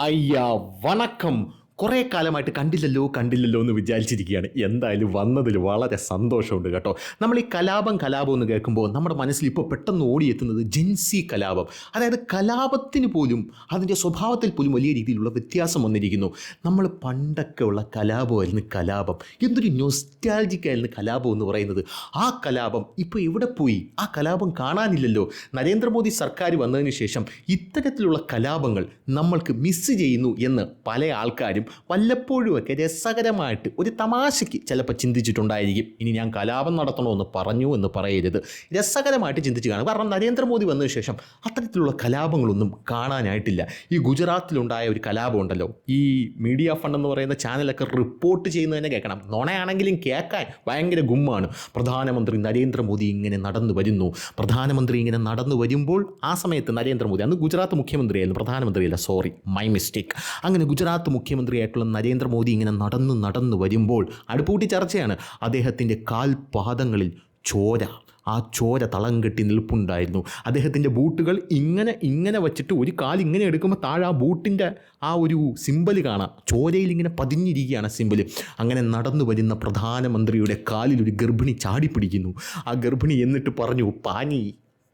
ஐயா வணக்கம். കുറേ കാലമായിട്ട് കണ്ടില്ലല്ലോ കണ്ടില്ലല്ലോ എന്ന് വിചാരിച്ചിരിക്കുകയാണ്. എന്തായാലും വന്നതിൽ വളരെ സന്തോഷമുണ്ട് കേട്ടോ. നമ്മൾ ഈ കലാപം കലാപം എന്ന് കേൾക്കുമ്പോൾ നമ്മുടെ മനസ്സിൽ ഇപ്പോൾ പെട്ടെന്ന് ഓടിയെത്തുന്നത് ജിൻസി കലാപം. അതായത് കലാപത്തിന് പോലും അതിന്റെ സ്വഭാവത്തിൽ പോലും വലിയ രീതിയിലുള്ള വ്യത്യാസം വന്നിരിക്കുന്നു. നമ്മൾ പണ്ടൊക്കെ ഉള്ള കലാപമായിരുന്നു കലാപം. എന്തൊരു നൊസ്റ്റാൾജിക്കായിരുന്നു കലാപം എന്ന് പറയുന്നത്. ആ കലാപം ഇപ്പോൾ എവിടെ പോയി? ആ കലാപം കാണാനില്ലല്ലോ. നരേന്ദ്രമോദി സർക്കാർ വന്നതിന് ശേഷം ഇത്തരത്തിലുള്ള കലാപങ്ങൾ നമ്മൾക്ക് മിസ് ചെയ്യുന്നു എന്ന് പല ആൾക്കാരും വല്ലപ്പോഴുമൊക്കെ രസകരമായിട്ട് ഒരു തമാശയ്ക്ക് ചിലപ്പോൾ ചിന്തിച്ചിട്ടുണ്ടായിരിക്കും. ഇനി ഞാൻ കലാപം നടത്തണമെന്ന് പറഞ്ഞു എന്ന് പറയരുത്. രസകരമായിട്ട് ചിന്തിച്ച് കാണും. കാരണം നരേന്ദ്രമോദി വന്നതിന് ശേഷം അത്തരത്തിലുള്ള കലാപങ്ങളൊന്നും കാണാനായിട്ടില്ല. ഈ ഗുജറാത്തിലുണ്ടായ ഒരു കലാപം ഉണ്ടല്ലോ. ഈ മീഡിയ ഫണ്ട് എന്ന് പറയുന്ന ചാനലൊക്കെ റിപ്പോർട്ട് ചെയ്യുന്നതിനെ കേൾക്കണം. നുണയാണെങ്കിലും കേൾക്കാൻ ഭയങ്കര ഗുമ്മാണ്. പ്രധാനമന്ത്രി നരേന്ദ്രമോദി ഇങ്ങനെ നടന്നു വരുന്നു. പ്രധാനമന്ത്രി ഇങ്ങനെ നടന്നു വരുമ്പോൾ ആ സമയത്ത് നരേന്ദ്രമോദി അന്ന് ഗുജറാത്ത് മുഖ്യമന്ത്രിയായിരുന്നു. പ്രധാനമന്ത്രിയല്ല സോറി മൈ മിസ്റ്റേക്ക് അങ്ങനെ ഗുജറാത്ത് മുഖ്യമന്ത്രിയായിട്ടുള്ള നരേന്ദ്രമോദി ഇങ്ങനെ നടന്നു നടന്നു വരുമ്പോൾ അടുപ്പൂട്ടി ചർച്ചയാണ്. അദ്ദേഹത്തിന്റെ കാൽപാദങ്ങളിൽ ചോര ആ ചോര തളം കെട്ടി നിൽപ്പുണ്ടായിരുന്നു. അദ്ദേഹത്തിന്റെ ബൂട്ടുകൾ ഇങ്ങനെ ഇങ്ങനെ വച്ചിട്ട് ഒരു കാൽ ഇങ്ങനെ എടുക്കുമ്പോൾ താഴെ ആ ബൂട്ടിന്റെ ആ ഒരു സിമ്പൽ കാണാം. ചോരയിൽ ഇങ്ങനെ പതിഞ്ഞിരിക്കുകയാണ് സിമ്പൽ അങ്ങനെ നടന്നു വരുന്ന പ്രധാനമന്ത്രിയുടെ കാലിൽ ഒരു ഗർഭിണി ചാടിപ്പിടിക്കുന്നു. ആ ഗർഭിണി എന്നിട്ട് പറഞ്ഞു പാനി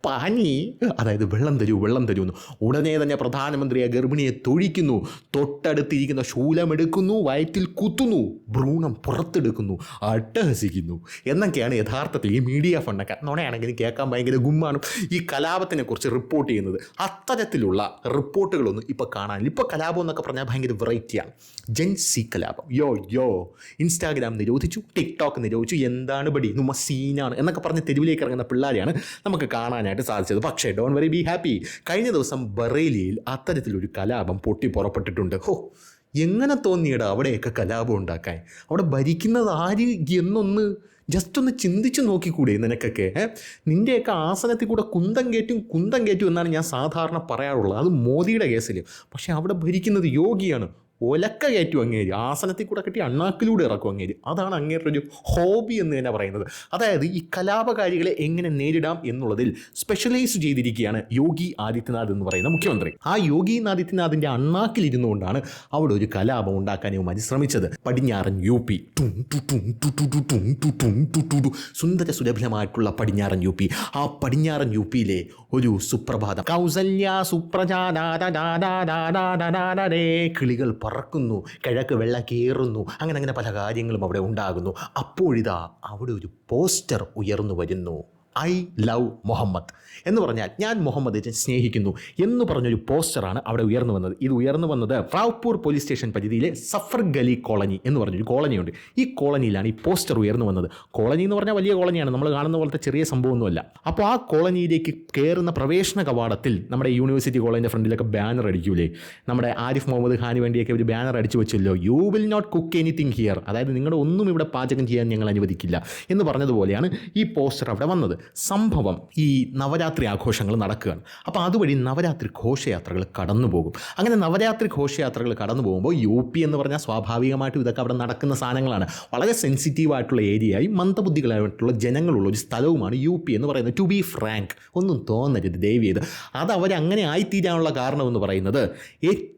പാനി. അതായത് വെള്ളം തരൂ വെള്ളം തരൂ എന്ന് ഉടനെ തന്നെ പ്രധാനമന്ത്രി ആ ഗർഭിണിയെ തൊഴിക്കുന്നു. തൊട്ടടുത്തിരിക്കുന്ന ശൂലമെടുക്കുന്നു വയറ്റിൽ കുത്തുന്നു ഭ്രൂണം പുറത്തെടുക്കുന്നു അട്ടഹസിക്കുന്നു. എന്നൊക്കെയാണ് യഥാർത്ഥത്തിൽ ഈ മീഡിയ ഫണ്ടൊക്കെ. നോണയാണെങ്കിൽ കേൾക്കാൻ ഭയങ്കര ഗുമ്മാണ്. ഈ കലാപത്തിനെ കുറിച്ച് റിപ്പോർട്ട് ചെയ്യുന്നത് അത്തരത്തിലുള്ള റിപ്പോർട്ടുകളൊന്നും ഇപ്പോൾ കാണാനില്ല. ഇപ്പോൾ കലാപം എന്നൊക്കെ പറഞ്ഞാൽ ഭയങ്കര വെറൈറ്റിയാണ്. ജെൻ സി കലാപം. യോ യോ. ഇൻസ്റ്റാഗ്രാം നിരോധിച്ചു ടിക്ടോക്ക് നിരോധിച്ചു എന്താണ് ബടി? നുമ സീനാണ് എന്നൊക്കെ പറഞ്ഞ് തെരുവിലേക്ക് ഇറങ്ങുന്ന പിള്ളേരെയാണ് നമുക്ക് കാണാനായിട്ട് സാധിച്ചത്. പക്ഷേ ഡോൺ വെറി ബി ഹാപ്പി കഴിഞ്ഞ ദിവസം ബറേലിയിൽ അത്തരത്തിലൊരു കലാപം പൊട്ടി പുറപ്പെട്ടിട്ടുണ്ട്. ഹോ എങ്ങനെ തോന്നിയടാ അവിടെയൊക്കെ കലാപം ഉണ്ടാക്കാൻ? അവിടെ ഭരിക്കുന്നത് ആര് എന്നൊന്ന് ജസ്റ്റ് ഒന്ന് ചിന്തിച്ചു നോക്കിക്കൂടെ നിനക്കൊക്കെ? നിന്റെയൊക്കെ ആസനത്തിൽ കൂടെ കുന്തം കയറ്റും കുന്തം കയറ്റും എന്നാണ് ഞാൻ സാധാരണ പറയാറുള്ളത്. അത് മോദിയുടെ കേസിൽ പക്ഷേ അവിടെ ഭരിക്കുന്നത് യോഗിയാണ് ഒലക്ക കയറ്റും അങ്ങേര് ആസനത്തിൽ കൂടെ കെട്ടി അണ്ണാക്കിലൂടെ ഇറക്കും അങ്ങേര് അതാണ് അങ്ങേരുടെ ഒരു ഹോബി എന്ന് തന്നെ പറയുന്നത് അതായത് ഈ കലാപകാരികളെ എങ്ങനെ നേരിടാം എന്നുള്ളതിൽ സ്പെഷ്യലൈസ് ചെയ്തിരിക്കുകയാണ് യോഗി ആദിത്യനാഥ് എന്ന് പറയുന്ന മുഖ്യമന്ത്രി ആ യോഗി ആദിത്യനാഥിന്റെ അണ്ണാക്കിലിരുന്നുകൊണ്ടാണ് അവിടെ ഒരു കലാപം ഉണ്ടാക്കാൻ ഇവന്മാർ ശ്രമിച്ചത് പടിഞ്ഞാറൻ യു പി. സുന്ദര സുലഭമായിട്ടുള്ള പടിഞ്ഞാറൻ യു പി ആ പടിഞ്ഞാറൻ യു പിയിലെ ഒരു സുപ്രഭാതം കൗസല്യ സുപ്രജാ കിളികൾ പറക്കുന്നു കിഴക്ക് വെള്ള കയറുന്നു അങ്ങനെ അങ്ങനെ പല കാര്യങ്ങളും അവിടെ ഉണ്ടാകുന്നു. അപ്പോഴിതാ അവിടെ ഒരു പോസ്റ്റർ ഉയർന്നു വരുന്നു. I love Muhammad. എന്ന് പറഞ്ഞാൽ ഞാൻ മുഹമ്മദിനെ സ്നേഹിക്കുന്നു എന്ന് പറഞ്ഞൊരു പോസ്റ്ററാണ് അവിടെ ഉയർന്നു വന്നത്. ഇത് ഉയർന്നു വന്നത് റാവ്പൂർ പോലീസ് സ്റ്റേഷൻ പരിധിയിലെ സഫർ ഗലി കോളനി എന്ന് പറഞ്ഞൊരു കോളനിയുണ്ട്. ഈ കോളനിയിലാണ് ഈ പോസ്റ്റർ ഉയർന്നു വന്നത്. കോളനി എന്ന് പറഞ്ഞാൽ വലിയ കോളനിയാണ്. നമ്മൾ കാണുന്ന പോലത്തെ ചെറിയ സംഭവമൊന്നുമല്ല. അപ്പോൾ ആ കോളനിയിലേക്ക് കയറുന്ന പ്രവേശന കവാടത്തിൽ നമ്മുടെ യൂണിവേഴ്സിറ്റി കോളേജിന്റെ ഫ്രണ്ടിലൊക്കെ ബാനർ അടിക്കൂലേ? നമ്മുടെ ആരിഫ് മുഹമ്മദ് ഖാന് വേണ്ടിയൊക്കെ ഒരു ബാനർ അടിച്ചു വെച്ചല്ലോ. You will not cook anything here അതായത് നിങ്ങളുടെ ഒന്നും ഇവിടെ പാചകം ചെയ്യാൻ ഞങ്ങൾ അനുവദിക്കില്ല എന്ന് പറഞ്ഞതുപോലെയാണ് ഈ പോസ്റ്റർ അവിടെ വന്നത്. സംഭവം ഈ നവരാത്രി ആഘോഷങ്ങൾ നടക്കുകയാണ്. അപ്പോൾ അതുവഴി നവരാത്രി ഘോഷയാത്രകൾ കടന്നു പോകും അങ്ങനെ നവരാത്രി ഘോഷയാത്രകൾ കടന്നു പോകുമ്പോൾ യു പി എന്ന് പറഞ്ഞാൽ സ്വാഭാവികമായിട്ടും ഇതൊക്കെ അവിടെ നടക്കുന്ന സാധനങ്ങളാണ്. വളരെ സെൻസിറ്റീവ് ആയിട്ടുള്ള ഏരിയയായി മന്ദബുദ്ധികളായിട്ടുള്ള ജനങ്ങളുള്ള ഒരു സ്ഥലവുമാണ് യു പി എന്ന് പറയുന്നത്. ടു ബി ഫ്രാങ്ക് ഒന്നും തോന്നരുത് ദയവ് ചെയ്ത്. അത് അവരങ്ങനെ ആയിത്തീരാനുള്ള കാരണമെന്ന് പറയുന്നത്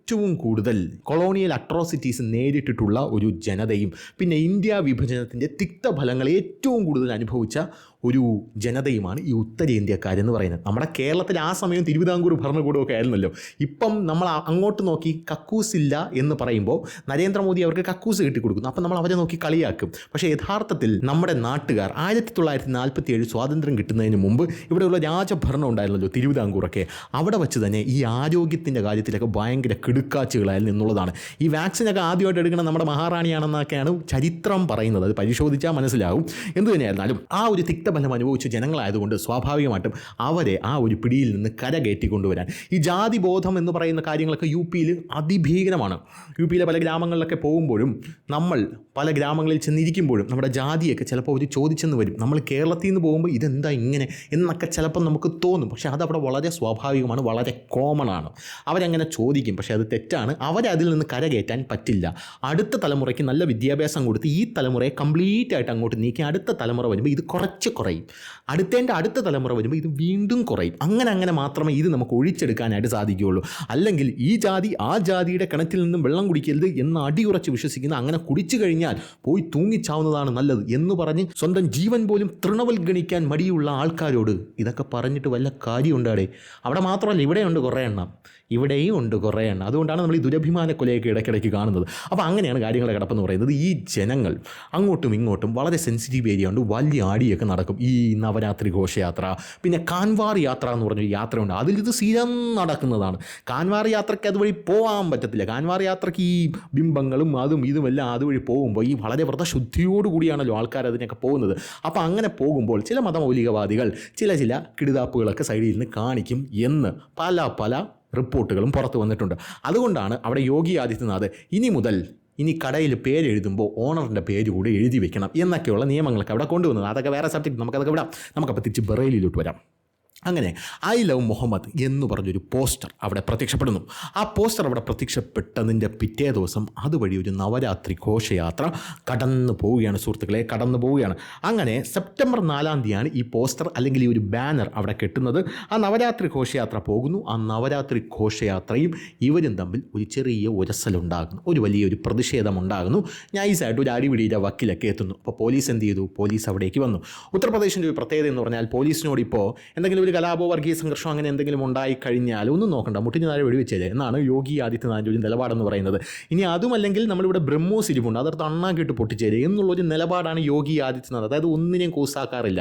ഏറ്റവും കൂടുതൽ കൊളോണിയൽ അട്രോസിറ്റീസ് നേരിട്ടിട്ടുള്ള ഒരു ജനതയും പിന്നെ ഇന്ത്യ വിഭജനത്തിന്റെ തിക്തഫലങ്ങൾ ഏറ്റവും കൂടുതൽ അനുഭവിച്ച ഒരു ജനതയുമാണ് ഈ ഉത്തരേന്ത്യക്കാരെന്ന് പറയുന്നത്. നമ്മുടെ കേരളത്തിൽ ആ സമയം തിരുവിതാംകൂർ ഭരണകൂടമൊക്കെ ആയിരുന്നല്ലോ. ഇപ്പം നമ്മൾ അങ്ങോട്ട് നോക്കി കക്കൂസില്ല എന്ന് പറയുമ്പോൾ നരേന്ദ്രമോദി അവർക്ക് കക്കൂസ് കിട്ടിക്കൊടുക്കുന്നു. അപ്പം നമ്മൾ അവരെ നോക്കി കളിയാക്കും. പക്ഷേ യഥാർത്ഥത്തിൽ നമ്മുടെ നാട്ടുകാർ ആയിരത്തി തൊള്ളായിരത്തി നാൽപ്പത്തി ഏഴ് സ്വാതന്ത്ര്യം കിട്ടുന്നതിന് മുമ്പ് ഇവിടെയുള്ള രാജഭരണം ഉണ്ടായിരുന്നല്ലോ തിരുവിതാംകൂറൊക്കെ. അവിടെ വെച്ച് തന്നെ ഈ ആരോഗ്യത്തിന്റെ കാര്യത്തിലൊക്കെ ഭയങ്കര കിടുക്കാച്ചുകളായിരുന്നു എന്നുള്ളതാണ് ഈ വാക്സിനൊക്കെ ആദ്യമായിട്ട് എടുക്കുന്ന നമ്മുടെ മഹാറാണിയാണെന്നൊക്കെയാണ് ചരിത്രം പറയുന്നത്. അത് പരിശോധിച്ചാൽ മനസ്സിലാവും എന്തു തന്നെയായിരുന്നാലും ആ ഒരു തിക്തബലം അനുഭവിച്ച ജനങ്ങളായതുകൊണ്ട് സ്വാഭാവികമായിട്ടും അവരെ ആ ഒരു പിടിയിൽ നിന്ന് കരകയറ്റിക്കൊണ്ടുവരാൻ ഈ ജാതി ബോധം എന്ന് പറയുന്ന കാര്യങ്ങളൊക്കെ യു പിയിൽ അതിഭീകരമാണ്. യു പിയിലെ പല ഗ്രാമങ്ങളിലൊക്കെ പോകുമ്പോഴും നമ്മൾ പല ഗ്രാമങ്ങളിൽ ചെന്നിരിക്കുമ്പോഴും നമ്മുടെ ജാതിയൊക്കെ ചിലപ്പോൾ അവർ ചോദിച്ചെന്ന് വരും. നമ്മൾ കേരളത്തിൽ നിന്ന് പോകുമ്പോൾ ഇതെന്താ ഇങ്ങനെ എന്നൊക്കെ ചിലപ്പോൾ നമുക്ക് തോന്നും. പക്ഷേ അതവിടെ വളരെ സ്വാഭാവികമാണ് വളരെ കോമൺ ആണ്. അവരങ്ങനെ ചോദിക്കും. പക്ഷേ അത് തെറ്റാണ്. അവരെ അവരതിൽ നിന്ന് കരകയറ്റാൻ പറ്റില്ല. അടുത്ത തലമുറയ്ക്ക് നല്ല വിദ്യാഭ്യാസം കൊടുത്ത് ഈ തലമുറയെ കംപ്ലീറ്റ് ആയിട്ട് അങ്ങോട്ട് നീക്കി അടുത്ത തലമുറ വരുമ്പോൾ ഇത് കുറച്ച് കുറയും. അടുത്തതിന്റെ അടുത്ത തലമുറ വരുമ്പോൾ ഇത് വീണ്ടും കുറയും. അങ്ങനെ അങ്ങനെ മാത്രമേ ഇത് നമുക്ക് ഒഴിച്ചെടുക്കാനായിട്ട് സാധിക്കുകയുള്ളൂ. അല്ലെങ്കിൽ ഈ ജാതി ആ ജാതിയുടെ കിണറ്റിൽ നിന്നും വെള്ളം കുടിക്കരുത് എന്ന് അടിയുറച്ച് വിശ്വസിക്കുന്ന അങ്ങനെ കുടിച്ചു കഴിഞ്ഞാൽ പോയി തൂങ്ങിച്ചാവുന്നതാണ് നല്ലത് എന്ന് പറഞ്ഞ് സ്വന്തം ജീവൻ പോലും തൃണവൽഗണിക്കാൻ മടിയുള്ള ആൾക്കാരോട് ഇതൊക്കെ പറഞ്ഞിട്ട് വല്ല കാര്യമുണ്ടാടേ അവിടെ മാത്രമല്ല ഇവിടെയുണ്ട് കുറേ എണ്ണം. ഇവിടെയും ഉണ്ട് കുറേ എണ്ണം. അതുകൊണ്ടാണ് നമ്മൾ ഈ ദുരഭിമാന കൊലയൊക്കെ ഇടയ്ക്കിടയ്ക്ക് കാണുന്നത്. അപ്പോൾ അങ്ങനെയാണ് കാര്യങ്ങളെ കിടപ്പെന്ന് പറയുന്നത്. ഈ ജനങ്ങൾ അങ്ങോട്ടും ഇങ്ങോട്ടും വളരെ സെൻസിറ്റീവ് ഏരിയ ഉണ്ട് വലിയ ആടിയൊക്കെ നടക്കും. ഈ നവരാത്രി ഘോഷയാത്ര പിന്നെ കാൻവാർ യാത്ര എന്ന് പറഞ്ഞൊരു യാത്രയുണ്ട്. അതിൽ ഇത് സ്ഥിരം നടക്കുന്നതാണ്. കാൻവാർ യാത്രയ്ക്ക് അതുവഴി പോകാൻ പറ്റത്തില്ല. കാൻവാർ യാത്രയ്ക്ക് ഈ ബിംബങ്ങളും അതും ഇതുമെല്ലാം അതുവഴി പോകുമ്പോൾ ഈ വളരെ വ്രതശുദ്ധിയോടുകൂടിയാണല്ലോ ആൾക്കാർ അതിനൊക്കെ പോകുന്നത്. അപ്പോൾ അങ്ങനെ പോകുമ്പോൾ ചില മതമൗലികവാദികൾ ചില ചില കിടുതാപ്പുകളൊക്കെ സൈഡിൽ നിന്ന് കാണിക്കും എന്ന് പല പല റിപ്പോർട്ടുകളും പുറത്തു വന്നിട്ടുണ്ട്. അതുകൊണ്ടാണ് അവിടെ യോഗി ആദിത്യനാഥ് ഇനി മുതൽ ഇനി കടയിൽ പേരെഴുതുമ്പോൾ ഓണറിന്റെ പേര് കൂടി എഴുതി വെക്കണം എന്നൊക്കെയുള്ള നിയമങ്ങളൊക്കെ അവിടെ കൊണ്ടുവന്നത്. അതൊക്കെ വേറെ സബ്ജക്റ്റ് നമുക്കതൊക്കെ വിടാം. നമുക്കപ്പോൾ തിരിച്ച് ബറേലിയിലോട്ട് വരാം. അങ്ങനെ ഐ ലവ് മുഹമ്മദ് എന്ന് പറഞ്ഞൊരു പോസ്റ്റർ അവിടെ പ്രത്യക്ഷപ്പെടുന്നു. ആ പോസ്റ്റർ അവിടെ പ്രത്യക്ഷപ്പെട്ടതിന്റെ പിറ്റേ ദിവസം അതുവഴി ഒരു നവരാത്രി ഘോഷയാത്ര കടന്നു പോവുകയാണ് സുഹൃത്തുക്കളെ കടന്നു പോവുകയാണ്. അങ്ങനെ സെപ്റ്റംബർ നാലാം തീയതിയാണ് ഈ പോസ്റ്റർ അല്ലെങ്കിൽ ഈ ഒരു ബാനർ അവിടെ കെട്ടുന്നത്. ആ നവരാത്രി ഘോഷയാത്ര പോകുന്നു. ആ നവരാത്രി ഘോഷയാത്രയും ഇവരും തമ്മിൽ ഒരു ചെറിയ ഉരസലുണ്ടാകുന്നു. ഒരു വലിയൊരു പ്രതിഷേധം ഉണ്ടാകുന്നു നൈസായിട്ട് ഒരു അടിപിടിയുടെ വക്കിലൊക്കെ എത്തുന്നു. അപ്പോൾ പോലീസ് എന്ത് ചെയ്തു? പോലീസ് അവിടേക്ക് വന്നു. ഉത്തർപ്രദേശിന്റെ ഒരു പ്രത്യേകത എന്ന് പറഞ്ഞാൽ പോലീസിനോട് ഇപ്പോൾ എന്തെങ്കിലും ഒരു കലാപോ വർഗീയ സംഘർഷം അങ്ങനെ എന്തെങ്കിലും ഉണ്ടായി കഴിഞ്ഞാൽ ഒന്നും നോക്കണ്ട മുട്ടിന് താഴെ വെടിവെച്ചേ എന്നാണ് യോഗി ആദിത്യനാഥിന്റെ ഒരു നിലപാടെന്ന് പറയുന്നത്. ഇനി അതുമല്ലെങ്കിൽ നമ്മളിവിടെ ബ്രഹ്മോസ് ഇരിപ്പുണ്ട് അതർത്ത് അണ്ണാക്കിട്ട് പൊട്ടിച്ചേരെ എന്നുള്ളൊരു നിലപാടാണ് യോഗി ആദിത്യനാഥ്. അതായത് ഒന്നിനെയും കൂസാക്കാറില്ല.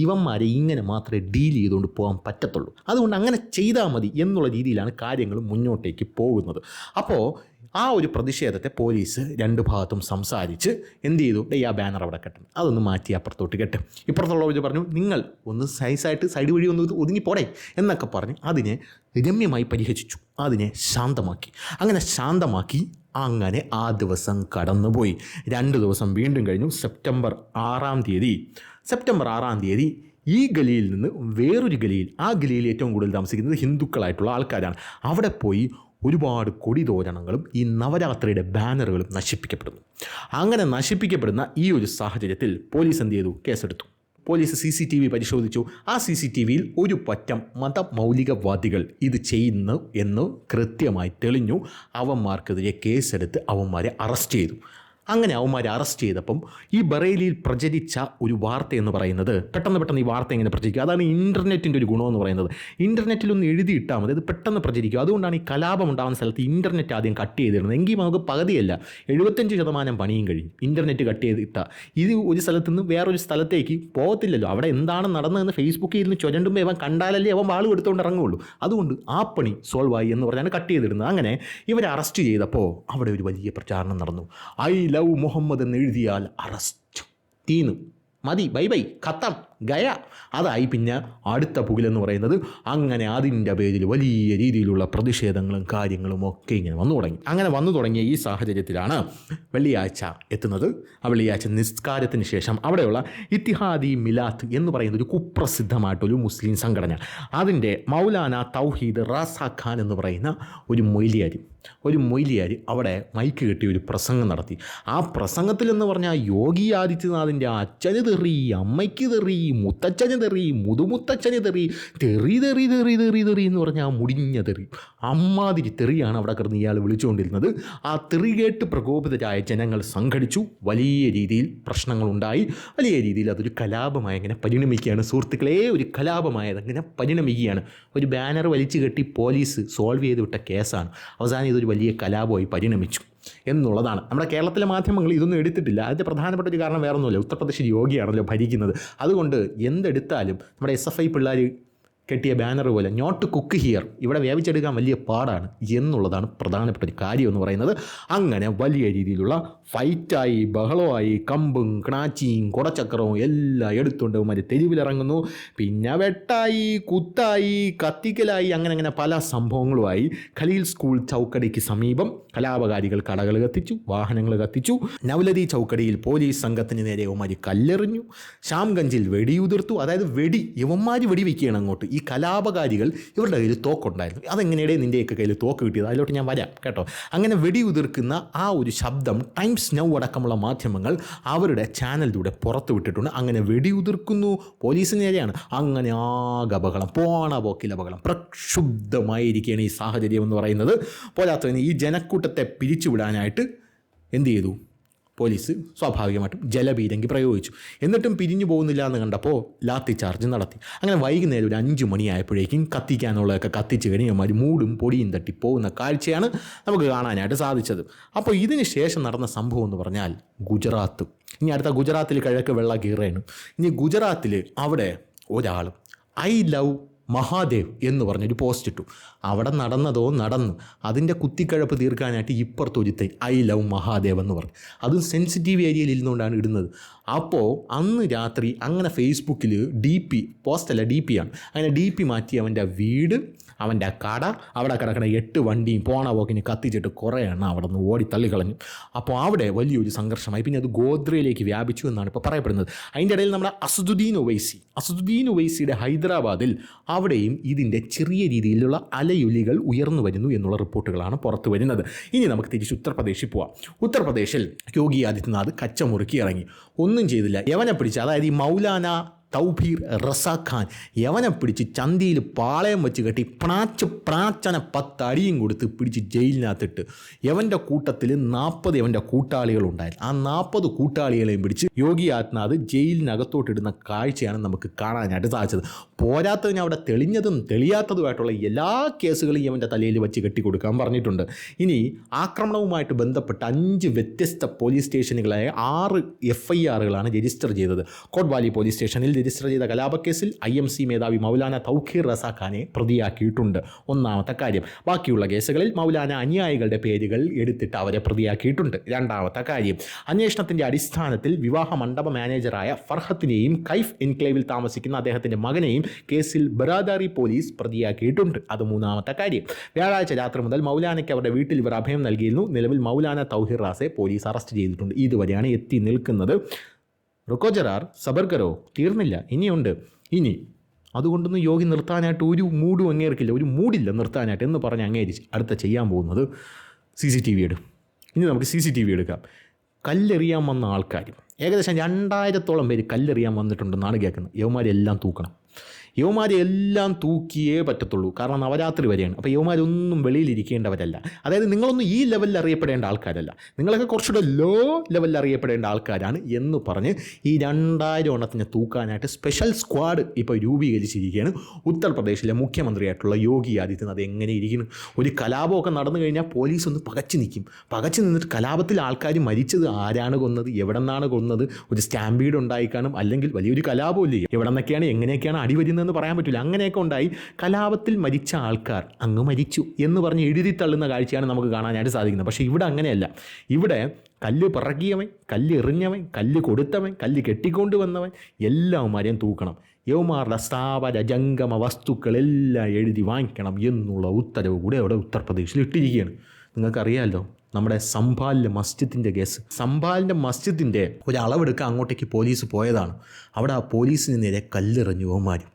ഇവന്മാരെ ഇങ്ങനെ മാത്രമേ ഡീൽ ചെയ്തുകൊണ്ട് പോകാൻ പറ്റത്തുള്ളൂ. അതുകൊണ്ട് അങ്ങനെ ചെയ്താൽ മതി എന്നുള്ള രീതിയിലാണ് കാര്യങ്ങൾ മുന്നോട്ടേക്ക് പോകുന്നത്. അപ്പോൾ ആ ഒരു പ്രതിഷേധത്തെ പോലീസ് രണ്ട് ഭാഗത്തും സംസാരിച്ച് എന്ത് ചെയ്തു? ഡേ ആ ബാനർ അവിടെ കെട്ടണം. അതൊന്ന് മാറ്റി അപ്പുറത്തോട്ട് കെട്ട്. ഇപ്പുറത്തുള്ളവർ പറഞ്ഞു നിങ്ങൾ ഒന്ന് സൈസായിട്ട് സൈഡ് വഴി ഒന്ന് ഒതുങ്ങി പോടേ എന്നൊക്കെ പറഞ്ഞ് അതിനെ രമ്യമായി പരിഹസിച്ചു. അതിനെ ശാന്തമാക്കി. അങ്ങനെ ശാന്തമാക്കി അങ്ങനെ ആ ദിവസം കടന്നുപോയി. രണ്ട് ദിവസം വീണ്ടും കഴിഞ്ഞു. സെപ്റ്റംബർ ആറാം തീയതി. സെപ്റ്റംബർ ആറാം തീയതി ഈ ഗലിയിൽ നിന്ന് വേറൊരു ഗലിയിൽ ആ ഗലിയിൽ ഏറ്റവും കൂടുതൽ താമസിക്കുന്നത് ഹിന്ദുക്കളായിട്ടുള്ള ആൾക്കാരാണ്. അവിടെ പോയി ഒരുപാട് കൊടിതോരണങ്ങളും ഈ നവരാത്രിയുടെ ബാനറുകളും നശിപ്പിക്കപ്പെടുന്നു. അങ്ങനെ നശിപ്പിക്കപ്പെടുന്ന ഈ ഒരു സാഹചര്യത്തിൽ പോലീസ് എന്ത് ചെയ്തു? കേസെടുത്തു. Police C C T V പരിശോധിച്ചു. ആ സി സി ടി വിയിൽ ഒരു പറ്റം മതമൗലികവാദികൾ ഇത് ചെയ്യുന്നു എന്ന് കൃത്യമായി തെളിഞ്ഞു. അവന്മാർക്കെതിരെ കേസെടുത്ത് അവന്മാരെ അറസ്റ്റ് ചെയ്തു. അങ്ങനെ അവന്മാരെ അറസ്റ്റ് ചെയ്തപ്പം ഈ ബറേലിയിൽ പ്രചരിച്ച ഒരു വാർത്ത എന്ന് പറയുന്നത് പെട്ടെന്ന് പെട്ടെന്ന് ഈ വാർത്ത എങ്ങനെ പ്രചരിക്കുക അതാണ് ഇന്റർനെറ്റിന്റെ ഒരു ഗുണമെന്ന് പറയുന്നത്. ഇന്റർനെറ്റിലൊന്ന് എഴുതിയിട്ടാൽ മതി അത് പെട്ടെന്ന് പ്രചരിക്കും. അതുകൊണ്ടാണ് ഈ കലാപം ഉണ്ടാകുന്ന സ്ഥലത്ത് ഇന്റർനെറ്റ് ആദ്യം കട്ട് ചെയ്തിരുന്നത്. എങ്കിൽ നമുക്ക് പകുതിയല്ല എഴുപത്തഞ്ച് ശതമാനം പണിയും കഴിയും ഇന്റർനെറ്റ് കട്ട് ചെയ്തിട്ടാൽ ഇത് ഒരു സ്ഥലത്ത് നിന്ന് വേറൊരു സ്ഥലത്തേക്ക് പോകത്തില്ലല്ലോ. അവിടെ എന്താണ് നടന്നതെന്ന് ഫേസ്ബുക്കിൽ ഇരുന്ന് ചൊരണ്ടുമ്പോൾ അവൻ കണ്ടാലല്ലേ അവൻ വാൾ എടുത്തുകൊണ്ട് ഇറങ്ങുള്ളൂ. അതുകൊണ്ട് ആ പണി സോൾവ് ആയി എന്ന് പറഞ്ഞാണ് കട്ട് ചെയ്തിരുന്നത്. അങ്ങനെ ഇവരെ അറസ്റ്റ് ചെയ്തപ്പോൾ അവിടെ ഒരു വലിയ പ്രചാരണം നടന്നു. ഐ ലവ് മുഹമ്മദ് എന്ന് എഴുതിയാൽ അറസ്റ്റ്. തീന്നു. മതി ബൈ ബൈ. ഖത്തം ഗയ. അതായി പിന്നെ അടുത്ത പുകിലെന്ന് പറയുന്നത് അങ്ങനെ അതിന്റെ പേരിൽ വലിയ രീതിയിലുള്ള പ്രതിഷേധങ്ങളും കാര്യങ്ങളും ഒക്കെ ഇങ്ങനെ വന്നു തുടങ്ങി. അങ്ങനെ വന്നു തുടങ്ങിയ ഈ സാഹചര്യത്തിലാണ് വെള്ളിയാഴ്ച എത്തുന്നത്. ആ വെള്ളിയാഴ്ച നിസ്കാരത്തിന് ശേഷം അവിടെയുള്ള ഇത്തിഹാദി മിലാത്ത് എന്ന് പറയുന്ന ഒരു കുപ്രസിദ്ധമായിട്ടൊരു മുസ്ലിം സംഘടന. അതിന്റെ മൗലാന തൗഹീദ് റാസ ഖാൻ എന്ന് പറയുന്ന ഒരു മൊയ്ലിയാരി. ഒരു മൊയ്ലിയാർ അവിടെ മൈക്ക് കെട്ടി ഒരു പ്രസംഗം നടത്തി. ആ പ്രസംഗത്തിൽ എന്ന് പറഞ്ഞാൽ യോഗി ആദിത്യനാഥിന്റെ അച്ഛന് തെറി അമ്മയ്ക്ക് തെറി മുത്തച്ഛന് തെറി മുതുമുത്തച്ഛന് തെറി തെറി തെറി തെറി തെറി തെറി എന്ന് പറഞ്ഞാൽ മുടിഞ്ഞ തെറി. അമ്മാതിരി തെറിയാണ് അവിടെ കിടന്ന് ഇയാൾ വിളിച്ചുകൊണ്ടിരുന്നത്. ആ തെറികേട്ട് പ്രകോപിതരായ ജനങ്ങൾ സംഘടിച്ചു. വലിയ രീതിയിൽ പ്രശ്നങ്ങളുണ്ടായി. വലിയ രീതിയിൽ അതൊരു കലാപമായി അങ്ങനെ പരിണമിക്കുകയാണ്. സുഹൃത്തുക്കളെ ഒരു കലാപമായത് അങ്ങനെ പരിണമിക്കുകയാണ്. ഒരു ബാനർ വലിച്ചു കെട്ടി പോലീസ് സോൾവ് ചെയ്ത് വിട്ട കേസാണ്. അവസാനം ഇതൊരു വലിയ കലാപമായി പരിണമിച്ചു എന്നുള്ളതാണ്. നമ്മുടെ കേരളത്തിലെ മാധ്യമങ്ങൾ ഇതൊന്നും എടുത്തിട്ടില്ല. അതിന്റെ പ്രധാനപ്പെട്ട ഒരു കാരണം വേറെ ഒന്നുമില്ല ഉത്തർപ്രദേശിൽ യോഗിയാണല്ലോ ഭരിക്കുന്നത്. അതുകൊണ്ട് എന്തെടുത്താലും നമ്മുടെ എസ് എഫ് ഐ പിള്ളേർ കെട്ടിയ ബാനർ പോലെ നോട്ട് കുക്ക് ഹിയർ ഇവിടെ വേവിച്ചെടുക്കാൻ വലിയ പാടാണ് എന്നുള്ളതാണ് പ്രധാനപ്പെട്ട കാര്യം എന്ന് പറയുന്നത്. അങ്ങനെ വലിയ രീതിയിലുള്ള ഫൈറ്റായി ബഹളമായി കമ്പും കണാച്ചിയും കുടച്ചക്രവും എല്ലാം എടുത്തുകൊണ്ട് മറ്റേ തെരുവിലിറങ്ങുന്നു. പിന്നെ വെട്ടായി കുത്തായി കത്തിക്കലായി അങ്ങനെ അങ്ങനെ പല സംഭവങ്ങളുമായി ഖലീൽ സ്കൂൾ ചൗക്കടിക്ക് സമീപം കലാപകാരികൾ കടകൾ കത്തിച്ചു വാഹനങ്ങൾ കത്തിച്ചു. നവലതി ചൗക്കടിയിൽ പോലീസ് സംഘത്തിന് നേരെ ഇവന്മാർ കല്ലെറിഞ്ഞു. ശ്യാംഗഞ്ചിൽ വെടിയുതിർത്തു. അതായത് വെടി ഇവന്മാർ വെടിവെക്കുകയാണ് അങ്ങോട്ട്. ഈ കലാപകാരികൾ ഇവരുടെ കയ്യിൽ തോക്കുണ്ടായിരുന്നു. അതെങ്ങനെയുടെ നിന്റെയൊക്കെ കയ്യിൽ തോക്ക് കിട്ടിയത്? അതിലോട്ട് ഞാൻ വരാം കേട്ടോ. അങ്ങനെ വെടിയുതിർക്കുന്ന ആ ഒരു ശബ്ദം ടൈംസ് നൗ അടക്കമുള്ള മാധ്യമങ്ങൾ അവരുടെ ചാനലിലൂടെ പുറത്തു വിട്ടിട്ടുണ്ട്. അങ്ങനെ വെടിയുതിർക്കുന്നു. പോലീസ് നേരെയാണ്. അങ്ങനെ ആകെ അപകടം പോണ പോക്കിൽ അപകടം. പ്രക്ഷുബ്ധമായിരിക്കുകയാണ് ഈ സാഹചര്യം എന്ന് പറയുന്നത്. പോരാത്തതിന് ഈ ജനക്കൂട്ടത്തെ പിരിച്ചുവിടാനായിട്ട് എന്ത് ചെയ്തു? പോലീസ് സ്വാഭാവികമായിട്ടും ജലപീരങ്കി പ്രയോഗിച്ചു. എന്നിട്ടും പിരിഞ്ഞു പോകുന്നില്ല എന്ന് കണ്ടപ്പോൾ ലാത്തി ചാർജ് നടത്തി. അങ്ങനെ വൈകുന്നേരം ഒരു അഞ്ച് മണിയായപ്പോഴേക്കും കത്തിക്കാനുള്ളതൊക്കെ കത്തിച്ച് കഴിഞ്ഞമാർ മൂടും പൊടിയും തട്ടി പോകുന്ന കാഴ്ചയാണ് നമുക്ക് കാണാനായിട്ട് സാധിച്ചത്. അപ്പോൾ ഇതിന് ശേഷം നടന്ന സംഭവം എന്ന് പറഞ്ഞാൽ ഗുജറാത്ത്. ഇനി അടുത്ത ഗുജറാത്തിൽ കിഴക്ക് വെള്ള കീറേനും ഇനി ഗുജറാത്തിൽ അവിടെ ഒരാൾ ഐ ലവ് മഹാദേവ് എന്ന് പറഞ്ഞൊരു പോസ്റ്റ് ഇട്ടു. അവിടെ നടന്നതോ നടന്നു. അതിന്റെ കുത്തിക്കഴപ്പ് തീർക്കാനായിട്ട് ഇപ്പുറത്തൊരുത്തെ ഐ ലവ് മഹാദേവ് എന്ന് പറഞ്ഞു. അതും സെൻസിറ്റീവ് ഏരിയയിൽ ഇരുന്നുകൊണ്ടാണ് ഇടുന്നത്. അപ്പോൾ അന്ന് രാത്രി അങ്ങനെ ഫേസ്ബുക്കിൽ ഡി പി പോസ്റ്റല്ല ഡി പി ആണ്. അങ്ങനെ ഡി പി മാറ്റി അവന്റെ വീട് അവന്റെ കട അവിടെ കിടക്കുന്ന എട്ട് വണ്ടിയും പോണ പോക്കിന് കത്തിച്ചിട്ട് കുറേ എണ്ണം അവിടെ നിന്ന് ഓടി തള്ളിക്കളഞ്ഞു. അപ്പോൾ അവിടെ വലിയൊരു സംഘർഷമായി. പിന്നെ അത് ഗോദ്രയിലേക്ക് വ്യാപിച്ചു എന്നാണ് ഇപ്പോൾ പറയപ്പെടുന്നത്. അതിന്റെ ഇടയിൽ നമ്മുടെ അസദുദ്ദീൻ ഒവൈസി അസദുദ്ദീൻ ഒവൈസിയുടെ ഹൈദരാബാദിൽ അവിടെയും ഇതിന്റെ ചെറിയ രീതിയിലുള്ള അലയൊലികൾ ഉയർന്നു വരുന്നു എന്നുള്ള റിപ്പോർട്ടുകളാണ് പുറത്തു വരുന്നത്. ഇനി നമുക്ക് തിരിച്ച് ഉത്തർപ്രദേശിൽ പോവാം. ഉത്തർപ്രദേശിൽ യോഗി ആദിത്യനാഥ് കച്ചമുറുക്കി ഇറങ്ങി. ഒന്നും ചെയ്തില്ല. യവനെ പിടിച്ച് അതായത് ഈ മൗലാന തൗബീർ റസാഖാൻ യവനെ പിടിച്ച് ചന്തിയിൽ പാളയം വെച്ച് കെട്ടി പ്രാച്ച് പ്രാച്ചന പത്തടിയും കൊടുത്ത് പിടിച്ച് ജയിലിനകത്തിട്ട്. യവന്റെ കൂട്ടത്തിൽ നാൽപ്പത് യവന്റെ കൂട്ടാളികളുണ്ടായിരുന്നു ആ നാൽപ്പത് കൂട്ടാളികളെയും പിടിച്ച് യോഗി ആത്നാഥ് ജയിലിനകത്തോട്ടിടുന്ന കാഴ്ചയാണ് നമുക്ക് കാണാനായിട്ട് സാധിച്ചത്. പോരാത്തതിന് അവിടെ തെളിഞ്ഞതും തെളിയാത്തതുമായിട്ടുള്ള എല്ലാ കേസുകളും യവന്റെ തലയിൽ വെച്ച് കെട്ടിക്കൊടുക്കാൻ പറഞ്ഞിട്ടുണ്ട്. ഇനി ആക്രമണവുമായിട്ട് ബന്ധപ്പെട്ട് അഞ്ച് വ്യത്യസ്ത പോലീസ് സ്റ്റേഷനുകളായ ആറ് എഫ് ഐ ആറുകളാണ് രജിസ്റ്റർ ചെയ്തത്. കോട്ട്വാലി പോലീസ് സ്റ്റേഷനിൽ രജിസ്റ്റർ ചെയ്ത കലാപക്കേസിൽ ഐ എം സി മേധാവി മൗലാന തൗഖീർ റസാഖാനെ പ്രതിയാക്കിയിട്ടുണ്ട്. ഒന്നാമത്തെ കാര്യം ബാക്കിയുള്ള കേസുകളിൽ മൗലാന അനുയായികളുടെ പേരുകൾ എടുത്തിട്ട് അവരെ പ്രതിയാക്കിയിട്ടുണ്ട്. രണ്ടാമത്തെ കാര്യം അന്വേഷണത്തിന്റെ അടിസ്ഥാനത്തിൽ വിവാഹ മണ്ഡപ മാനേജറായ ഫർഹത്തിനെയും കൈഫ് എൻക്ലേവിൽ താമസിക്കുന്ന അദ്ദേഹത്തിന്റെ മകനെയും കേസിൽ ബറാദാറി പോലീസ് പ്രതിയാക്കിയിട്ടുണ്ട്. അത് മൂന്നാമത്തെ കാര്യം വ്യാഴാഴ്ച രാത്രി മുതൽ മൗലാനയ്ക്ക് അവരുടെ വീട്ടിൽ ഇവർ അഭയം നൽകിയിരുന്നു. നിലവിൽ മൗലാന തൗഹിർ റാസെ പോലീസ് അറസ്റ്റ് ചെയ്തിട്ടുണ്ട്. ഇതുവരെയാണ് എത്തി നിൽക്കുന്നത്. റുക്കോ ജറാർ സബർ കരോ തീർന്നില്ല. ഇനിയുണ്ട്. ഇനി അതുകൊണ്ടൊന്നും യോഗി നിർത്താനായിട്ട് ഒരു മൂഡും അങ്ങേർക്കില്ല ഒരു മൂടില്ല നിർത്താനായിട്ട് എന്ന് പറഞ്ഞ് അങ്ങേരിച്ച് അടുത്ത ചെയ്യാൻ പോകുന്നത് സി സി ടി വി എടുക്കും ഇനി നമുക്ക് സി സി ടി വി എടുക്കാം. കല്ലെറിയാൻ വന്ന ആൾക്കാർ ഏകദേശം രണ്ടായിരത്തോളം പേര് കല്ലെറിയാൻ വന്നിട്ടുണ്ടെന്നാണ് കേൾക്കുന്നത്. യവന്മാരെല്ലാം തൂക്കണം. യുവമാരെ എല്ലാം തൂക്കിയേ പറ്റത്തുള്ളൂ. കാരണം നവരാത്രി വരെയാണ്. അപ്പോൾ യുവമാരൊന്നും വെളിയിലിരിക്കേണ്ടവരല്ല. അതായത് നിങ്ങളൊന്നും ഈ ലെവലിൽ അറിയപ്പെടേണ്ട ആൾക്കാരല്ല. നിങ്ങളൊക്കെ കുറച്ചുകൂടെ ലോ ലെവലിൽ അറിയപ്പെടേണ്ട ആൾക്കാരാണ് എന്ന് പറഞ്ഞ് ഈ രണ്ടായിരം എണ്ണത്തിനെ തൂക്കാനായിട്ട് സ്പെഷ്യൽ സ്ക്വാഡ് ഇപ്പോൾ രൂപീകരിച്ചിരിക്കുകയാണ് ഉത്തർപ്രദേശിലെ മുഖ്യമന്ത്രിയായിട്ടുള്ള യോഗി ആദിത്യനാഥ്. എങ്ങനെ ഇരിക്കുന്നു? ഒരു കലാപമൊക്കെ നടന്നു കഴിഞ്ഞാൽ പോലീസ് ഒന്ന് പകച്ചു നിൽക്കും. പകച്ചു നിന്നിട്ട് കലാപത്തിൽ ആൾക്കാർ മരിച്ചത് ആരാണ് കൊന്നത്? എവിടെ നിന്നാണ് കൊന്നത്? ഒരു സ്റ്റാമ്പീഡ് ഉണ്ടായിക്കാണും അല്ലെങ്കിൽ വലിയൊരു കലാപമില്ലേ എവിടെ നിന്നൊക്കെയാണ് എങ്ങനെയൊക്കെയാണ് അടി വരുന്നതെന്ന് പറയാൻ പറ്റില്ല അങ്ങനെയൊക്കെ ഉണ്ടായി. കലാപത്തിൽ മരിച്ച ആൾക്കാർ അങ്ങ് മരിച്ചു എന്ന് പറഞ്ഞ് എഴുതി തള്ളുന്ന കാഴ്ചയാണ് നമുക്ക് കാണാനായിട്ട് സാധിക്കുന്നത്. പക്ഷേ ഇവിടെ അങ്ങനെയല്ല. ഇവിടെ കല്ല് പിറകിയവൻ കല്ല് എറിഞ്ഞവൻ കല്ല് കൊടുത്തവൻ കല്ല് കെട്ടിക്കൊണ്ട് വന്നവൻ എല്ലാവന്മാരെയും തൂക്കണം. യവമാരുടെ സ്ഥാപന ജംഗമ വസ്തുക്കളെല്ലാം എഴുതി വാങ്ങിക്കണം എന്നുള്ള ഉത്തരവ് കൂടെ അവിടെ ഉത്തർപ്രദേശിൽ ഇട്ടിരിക്കുകയാണ്. നിങ്ങൾക്കറിയാമല്ലോ നമ്മുടെ സംഭാലിലെ മസ്ജിദിന്റെ കേസ്. സംഭാലിന്റെ മസ്ജിദിന്റെ ഒരു അളവെടുക്കാൻ അങ്ങോട്ടേക്ക് പോലീസ് പോയതാണ്. അവിടെ ആ പോലീസിന് നേരെ കല്ലെറിഞ്ഞു യുവമാരും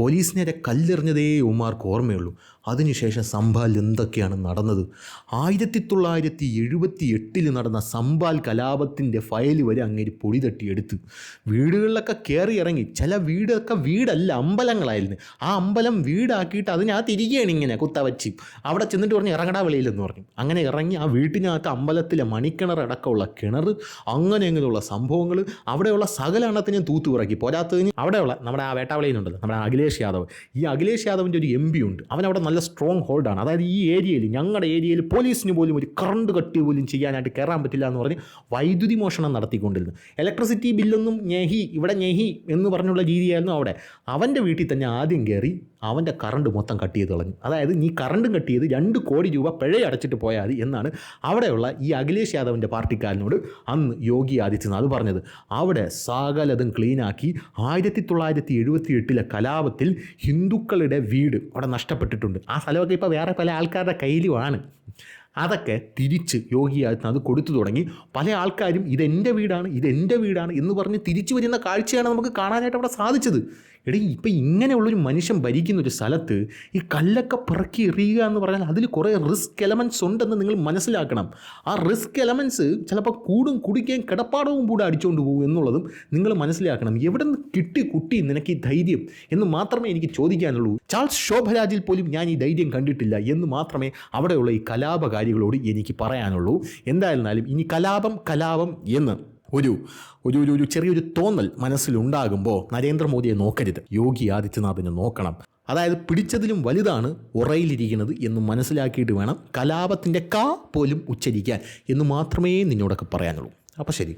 പോലീസ് നേരെ കല്ലെറിഞ്ഞതേ ഉമാർക്ക് ഓർമ്മയുള്ളൂ. അതിനുശേഷം സംഭാൽ എന്തൊക്കെയാണ് നടന്നത്? ആയിരത്തി തൊള്ളായിരത്തി എഴുപത്തി എട്ടിൽ നടന്ന സംഭാൽ കലാപത്തിന്റെ ഫയൽ വരെ അങ്ങേര് പൊടി തട്ടിയെടുത്ത്. വീടുകളിലൊക്കെ കയറി ഇറങ്ങി. ചില വീടൊക്കെ വീടല്ല അമ്പലങ്ങളായിരുന്നു. ആ അമ്പലം വീടാക്കിയിട്ട് അതിനകത്ത് ഇരിക്കുകയാണ് ഇങ്ങനെ കുത്തവച്ച്. അവിടെ ചെന്നിട്ട് പറഞ്ഞ് ഇറങ്ങടാ വെളിയിലെന്ന് പറഞ്ഞു. അങ്ങനെ ഇറങ്ങി ആ വീട്ടിനകത്ത് അമ്പലത്തിലെ മണിക്കിണർ അടക്കമുള്ള കിണർ അങ്ങനെ അങ്ങനെയുള്ള സംഭവങ്ങൾ അവിടെയുള്ള സകല എണ്ണത്തിനെയും തൂത്തുപിറക്കി പോരാത്തതിന് അവിടെയുള്ള നമ്മുടെ ആ വേട്ടാവളിയിലുണ്ടല്ലോ നമ്മുടെ അഖിലേഷ് യാദവ്. ഈ അഖിലേഷ് യാദവിന്റെ ഒരു എം പി ഉണ്ട്. അവൻ അവിടെ നല്ല സ്ട്രോങ് ഹോൾഡാണ് അതായത് ഈ ഏരിയയിൽ ഞങ്ങളുടെ ഏരിയയിൽ പോലീസിന് പോലും ഒരു കറണ്ട് കട്ട് പോലും ചെയ്യാനായിട്ട് കയറാൻ പറ്റില്ല എന്ന് പറഞ്ഞ് വൈദ്യുതി മോഷണം നടത്തിക്കൊണ്ടിരുന്നു. ഇലക്ട്രിസിറ്റി ബില്ലൊന്നും ഞെഹി ഇവിടെ ഞെഹി എന്ന് പറഞ്ഞുള്ള രീതിയായിരുന്നു അവിടെ. അവന്റെ വീട്ടിൽ തന്നെ ആദ്യം കയറി അവന്റെ കറണ്ട് മൊത്തം കട്ട് ചെയ്ത് കളഞ്ഞു. അതായത് നീ കറണ്ടും കട്ട് ചെയ്ത് രണ്ട് കോടി രൂപ പിഴ അടച്ചിട്ട് പോയാൽ എന്നാണ് അവിടെയുള്ള ഈ അഖിലേഷ് യാദവിന്റെ പാർട്ടിക്കാരനോട് അന്ന് യോഗി ആദിത്യനാഥ് പറഞ്ഞത്. അവിടെ സകലതും ക്ലീനാക്കി ആയിരത്തി തൊള്ളായിരത്തി എഴുപത്തി എട്ടിലെ കലാപത്തിൽ ഹിന്ദുക്കളുടെ വീട് അവിടെ നഷ്ടപ്പെട്ടിട്ടുണ്ട്. ആ സ്ഥലമൊക്കെ ഇപ്പോൾ വേറെ പല ആൾക്കാരുടെ കയ്യിലുമാണ്. അതൊക്കെ തിരിച്ച് യോഗി ആദിത്യനാഥ് കൊടുത്തു തുടങ്ങി. പല ആൾക്കാരും ഇതെന്റെ വീടാണ് ഇതെന്റെ വീടാണ് എന്ന് പറഞ്ഞ് തിരിച്ചു വരുന്ന കാഴ്ചയാണ് നമുക്ക് കാണാനായിട്ട് അവിടെ സാധിച്ചത്. എടീ ഇപ്പം ഇങ്ങനെയുള്ളൊരു മനുഷ്യൻ ഭരിക്കുന്ന ഒരു സ്ഥലത്ത് ഈ കല്ലൊക്കെ പിറക്കി എറിയുക എന്ന് പറഞ്ഞാൽ അതിൽ കുറേ റിസ്ക് എലമെന്റ്സ് ഉണ്ടെന്ന് നിങ്ങൾ മനസ്സിലാക്കണം. ആ റിസ്ക് എലമെന്റ്സ് ചിലപ്പോൾ കൂടും കുടിക്കുകയും കിടപ്പാടവും കൂടെ അടിച്ചുകൊണ്ട് പോകും എന്നുള്ളതും നിങ്ങൾ മനസ്സിലാക്കണം. എവിടെ നിന്ന് കിട്ടി കുട്ടി നിനക്ക് ഈ ധൈര്യം എന്ന് മാത്രമേ എനിക്ക് ചോദിക്കാനുള്ളൂ. ചാൾസ് ശോഭരാജിൽ പോലും ഞാൻ ഈ ധൈര്യം കണ്ടിട്ടില്ല എന്ന് മാത്രമേ അവിടെയുള്ള ഈ കലാപകാരികളോട് എനിക്ക് പറയാനുള്ളൂ. എന്തായിരുന്നാലും ഇനി കലാപം കലാപം എന്ന്. ഒരു ഒരു ഒരു ഒരു ചെറിയൊരു തോന്നൽ മനസ്സിലുണ്ടാകുമ്പോൾ നരേന്ദ്രമോദിയെ നോക്കരുത്. യോഗി ആദിത്യനാഥിനെ നോക്കണം. അതായത് പിടിച്ചതിലും വലുതാണ് ഉറയിലിരിക്കുന്നത് എന്ന് മനസ്സിലാക്കിയിട്ട് വേണം കലാപത്തിന്റെ കാ പോലും ഉച്ചരിക്കാൻ എന്ന് മാത്രമേ നിന്നോടൊക്കെ പറയാനുള്ളൂ. അപ്പോൾ ശരി.